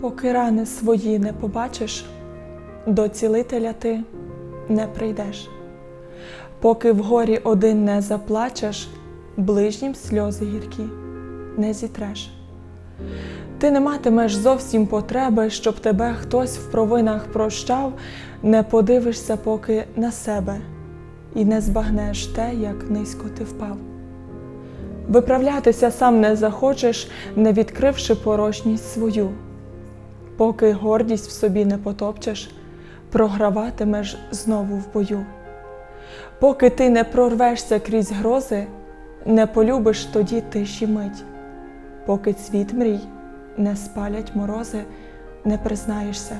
Поки рани свої не побачиш, до цілителя ти не прийдеш. Поки в горі один не заплачеш, ближнім сльози гіркі не зітреш. Ти не матимеш зовсім потреби, щоб тебе хтось в провинах прощав, не подивишся поки на себе і не збагнеш те, як низько ти впав. Виправлятися сам не захочеш, не відкривши порожність свою. Поки гордість в собі не потопчеш, програватимеш знову в бою. Поки ти не прорвешся крізь грози, не полюбиш тоді тиші мить. Поки цвіт мрій не спалять морози, не признаєшся,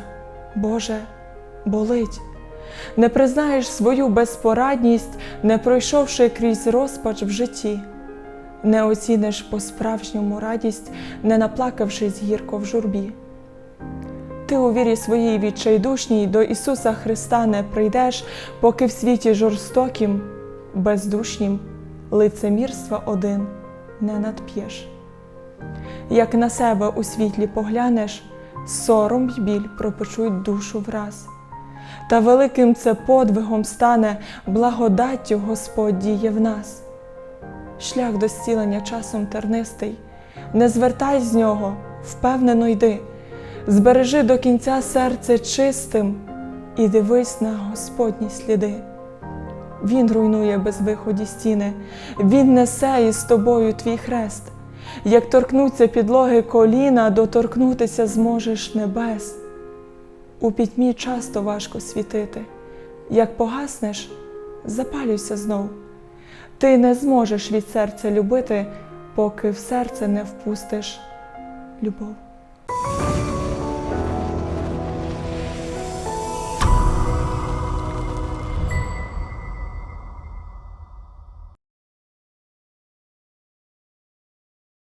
Боже, болить, не признаєш свою безпорадність, не пройшовши крізь розпач в житті, не оціниш по-справжньому радість, не наплакавшись гірко в журбі. Ти у вірі своїй відчайдушній до Ісуса Христа не прийдеш, поки в світі жорстокім, бездушнім лицемірства один не надп'єш. Як на себе у світлі поглянеш, сором й біль пропечуть душу враз. Та великим це подвигом стане, благодаттю Господь діє в нас. Шлях до зцілення часом тернистий, не звертай з нього, впевнено йди, збережи до кінця серце чистим і дивись на Господні сліди. Він руйнує безвиході стіни, Він несе із тобою твій хрест. Як торкнуться підлоги коліна, доторкнутися зможеш небес. У пітьмі часто важко світити. Як погаснеш, запалюйся знов. Ти не зможеш від серця любити, поки в серце не впустиш любов.